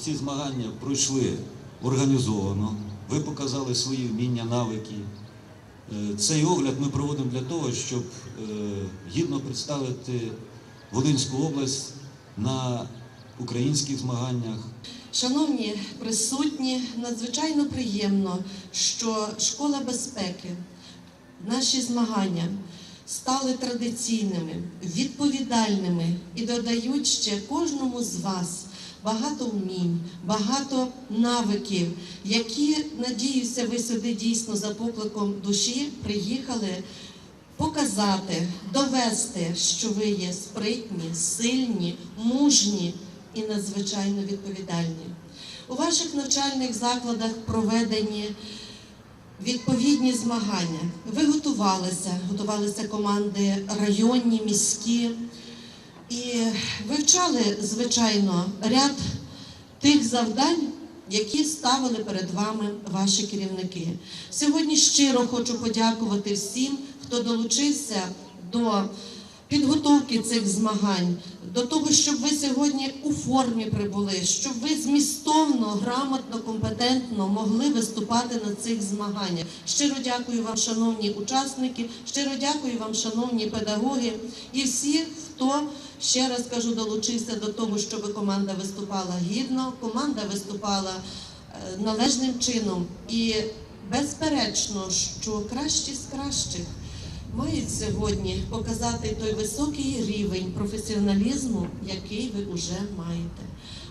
Ці змагання пройшли організовано. Ви показали свої вміння, навики. Е, Цей огляд ми проводимо для того, щоб е, гідно представити Волинську область на українських змаганнях. Шановні присутні, надзвичайно приємно, що школа безпеки, наші змагання стали традиційними, відповідальними і додають ще кожному з вас багато вмінь, багато навиків, які, надіюся, ви сюди дійсно за покликом душі приїхали показати, довести, що ви є спритні, сильні, мужні і надзвичайно відповідальні. У ваших навчальних закладах проведені відповідні змагання. Ви готувалися, готувалися команди районні, міські і вивчали, звичайно, ряд тих завдань, які ставили перед вами ваші керівники. Сьогодні щиро хочу подякувати всім, хто долучився до підготовки цих змагань, до того, щоб ви сьогодні у формі прибули, щоб ви змістовно, грамотно, компетентно могли виступати на цих змаганнях. Щиро дякую вам, шановні учасники, щиро дякую вам, шановні педагоги і всі, хто ще раз кажу, долучився до того, щоб команда виступала гідно, команда виступала е, належним чином і безперечно, що кращі з кращих мають сьогодні показати той високий рівень професіоналізму, який ви вже маєте.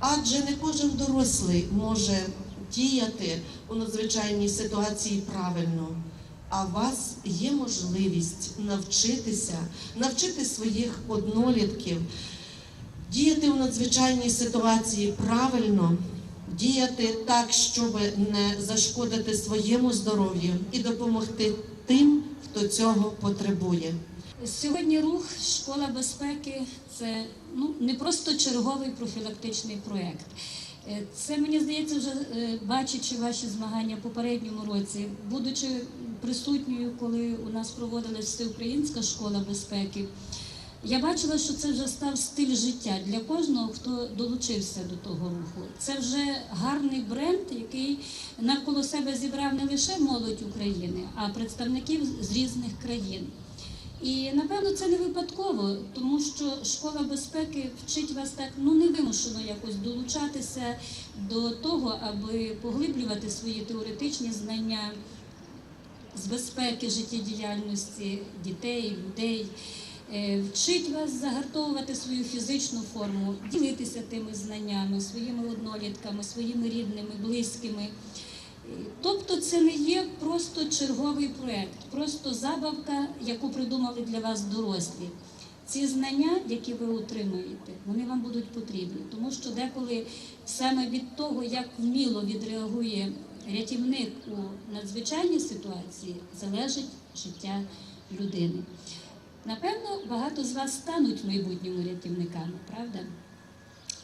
Адже не кожен дорослий може діяти у надзвичайній ситуації правильно. А у вас є можливість навчитися, навчити своїх однолітків, діяти у надзвичайній ситуації правильно, діяти так, щоб не зашкодити своєму здоров'ю і допомогти тим, хто цього потребує. Сьогодні рух школа безпеки це ну не просто черговий профілактичний проєкт. Е, Це мені здається, вже е, бачачи ваші змагання в попередньому році, будучи присутньою, коли у нас проводилась всеукраїнська школа безпеки. Я бачила, що це вже став стиль життя для кожного, хто долучився до того руху. Це вже гарний бренд, який навколо себе зібрав не лише молодь України, а представників з різних країн. І напевно це не випадково, тому що школа безпеки вчить вас так ну невимушено якось долучатися до того, аби поглиблювати свої теоретичні знання з безпеки життєдіяльності дітей, людей. Е, Вчить вас загартовувати свою фізичну форму, ділитися тими знаннями, своїми однолітками, своїми рідними, близькими. Е, Тобто це не є просто черговий проект, просто забавка, яку придумали для вас дорослі. Ці знання, які ви отримуєте, вони вам будуть потрібні, тому що деколи саме від того, як вміло відреагує рятівник у надзвичайній ситуації, залежить життя людини. Напевно, багато з вас стануть в майбутньому рятівниками, правда?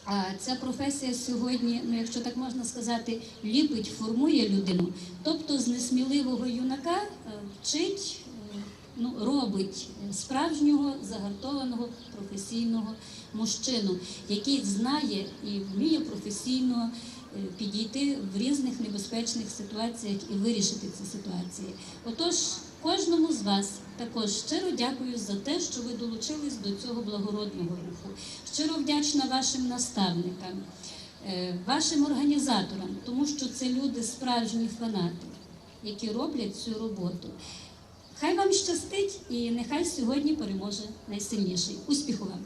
А ця професія сьогодні, ну якщо так можна сказати, ліпить, формує людину. Тобто з несміливого юнака е, вчить, е, ну, робить справжнього загартованого професійного мужчину, який знає і вміє професійно е, підійти в різних небезпечних ситуаціях і вирішити ці ситуації. Отож, кожному з вас також щиро дякую за те, що ви долучились до цього благородного руху. Щиро вдячна вашим наставникам, е, вашим організаторам, тому що це люди справжні фанати, які роблять цю роботу. Хай вам щастить і нехай сьогодні переможе найсильніший. Успіху вам!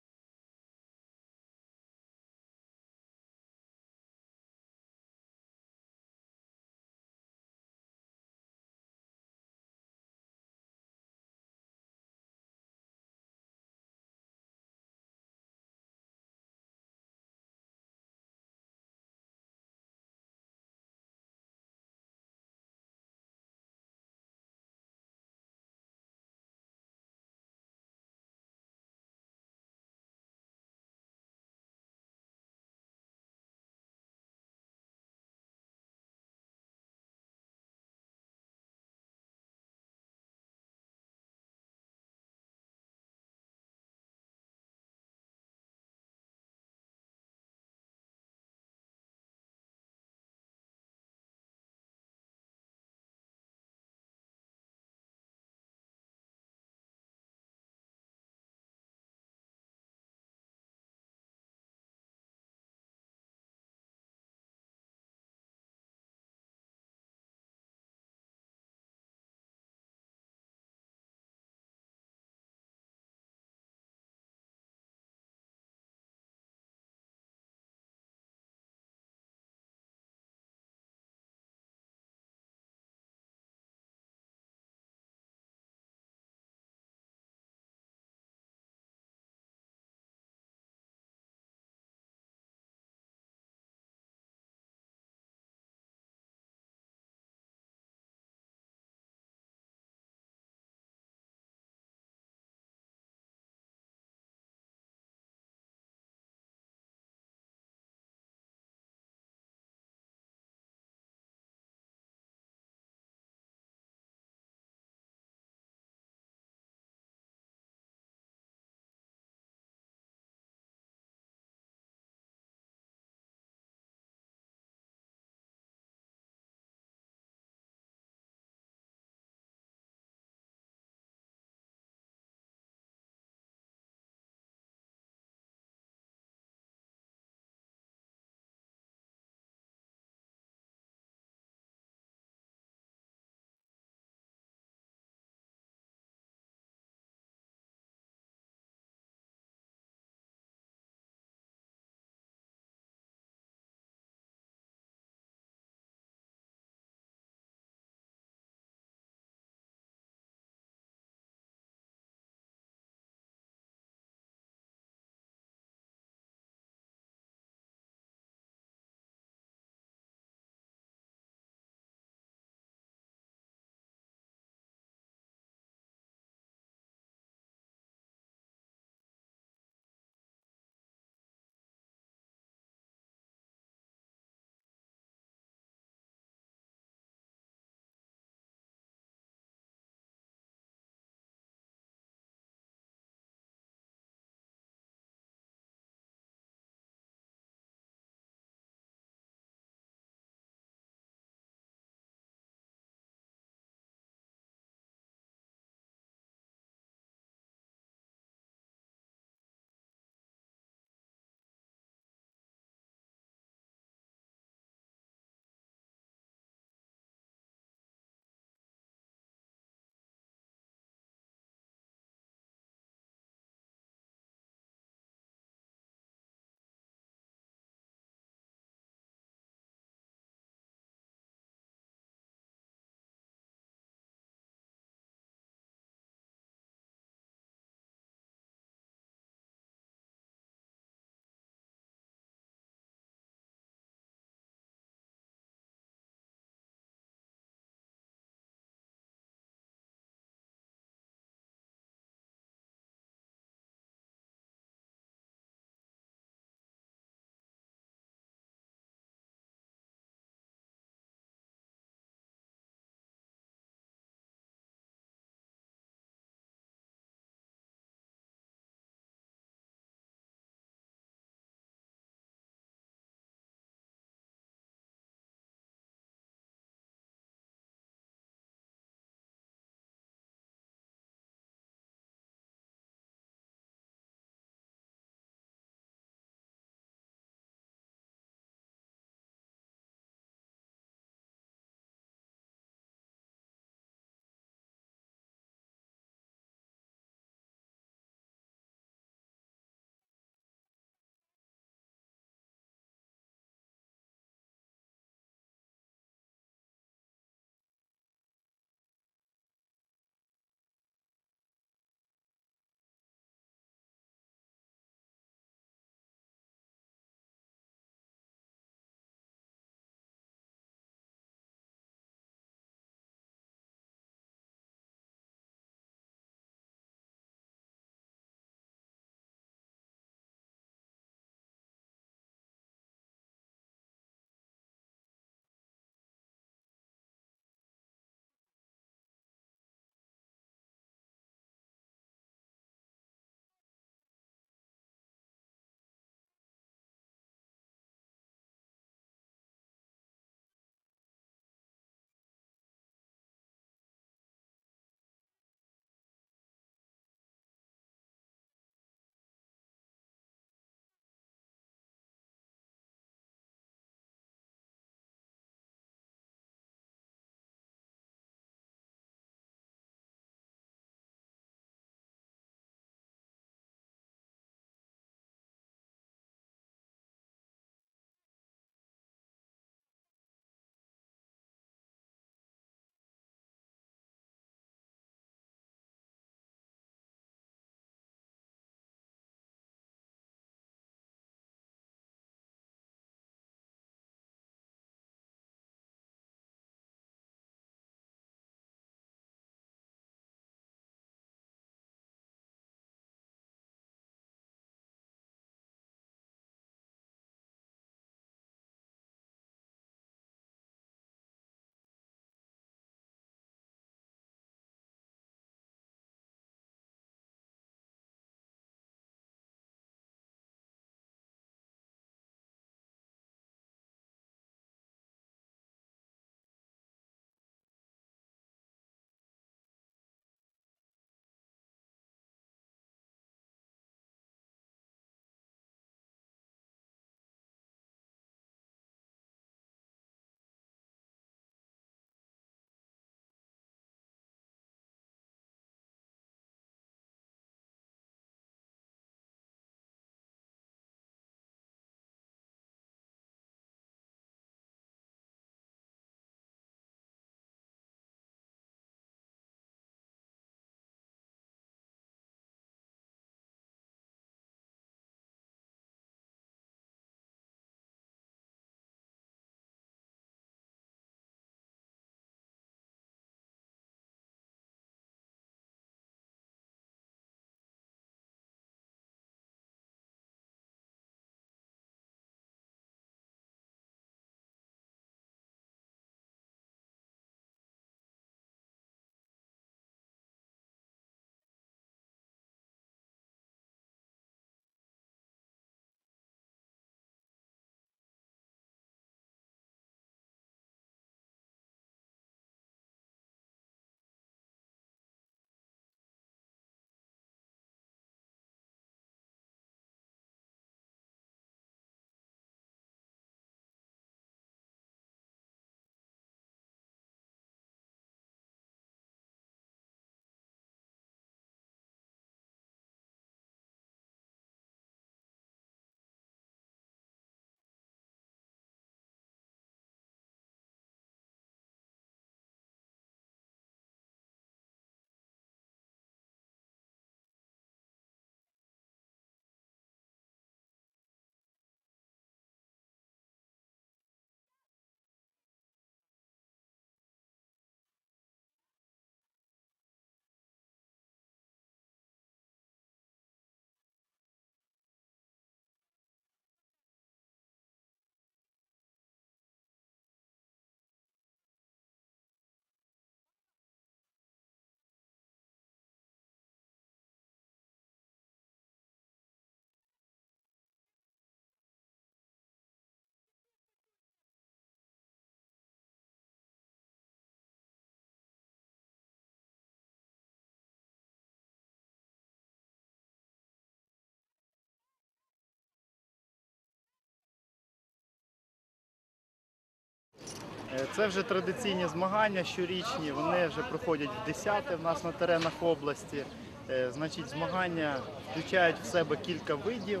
Це вже традиційні змагання щорічні. Вони вже проходять в 10 в нас на теренах області. Е, Значить, змагання включають в себе кілька видів.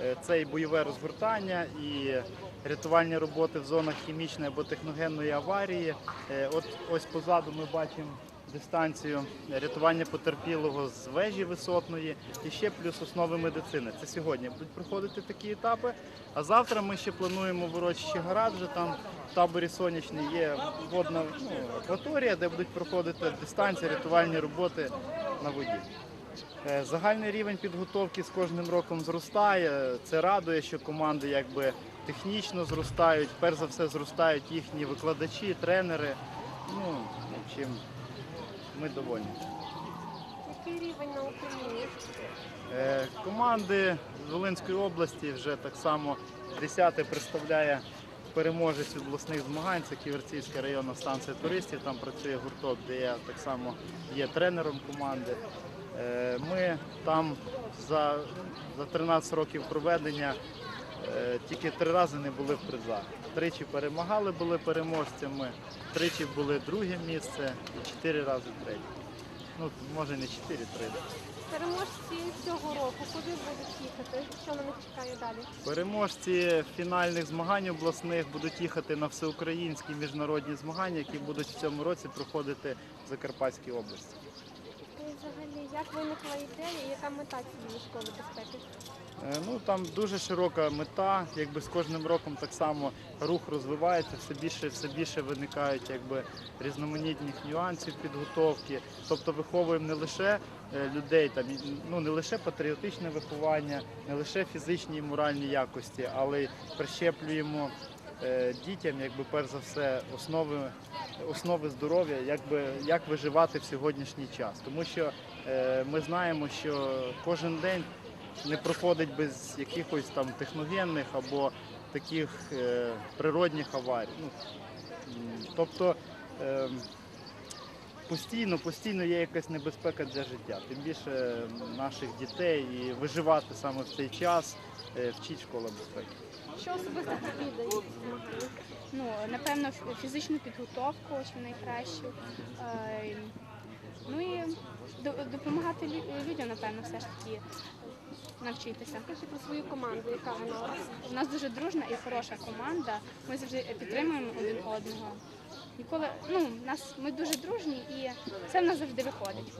Е, Це і бойове розгортання, і рятувальні роботи в зонах хімічної або техногенної аварії. Е, От ось позаду ми бачимо дистанцію рятування потерпілого з вежі висотної і ще плюс основи медицини. Це сьогодні будуть проходити такі етапи. А завтра ми ще плануємо в урочищі вже там в таборі сонячний є водна ну, акваторія, де будуть проходити дистанції, рятувальні роботи на воді. Е, Загальний рівень підготовки з кожним роком зростає. Це радує, що команди якби технічно зростають. Перш за все зростають їхні викладачі, тренери. Ну, общем, ми довольні. Який рівень на Україні? Е, Команди з Волинської області вже так само 10 представляє переможець обласних змагань. Це Ківерцівська районна станція туристів. Там працює гурток, де я так само є тренером команди. Е, Ми там за, за 13 років проведення тільки три рази не були в призах. Тричі перемагали, були переможцями, тричі були друге місце і чотири рази третє. Ну, може не чотири, три. Переможці цього року куди будуть їхати? Що на них чекає далі? Переможці фінальних змагань обласних будуть їхати на всеукраїнські міжнародні змагання, які будуть в цьому році проходити в Закарпатській області. І взагалі, як виникла ідея, і яка мета цієї школи безпеки? Е, Ну там дуже широка мета. Якби з кожним роком так само рух розвивається, все більше, все більше виникають якби різноманітних нюансів підготовки. Тобто виховуємо не лише е, людей, там ну не лише патріотичне виховання, не лише фізичні і моральні якості, але й прищеплюємо е, дітям, якби перш за все, основи, основи здоров'я, якби як виживати в сьогоднішній час. Тому що ми знаємо, що кожен день не проходить без якихось там техногенних або таких е, природних аварій. Ну, тобто е, постійно, постійно є якась небезпека для життя, тим більше наших дітей і виживати саме в цей час е, вчить школа безпеки. Що особисто тобі ну, напевно, фізичну підготовку, що найкращу. Е, ну і допомагати людям, напевно, все ж таки навчитися. Скажи про свою команду, яка вона у? У нас дуже дружна і хороша команда. Ми завжди підтримуємо один одного. Ніколи, ну, нас ми дуже дружні і це в нас завжди виходить.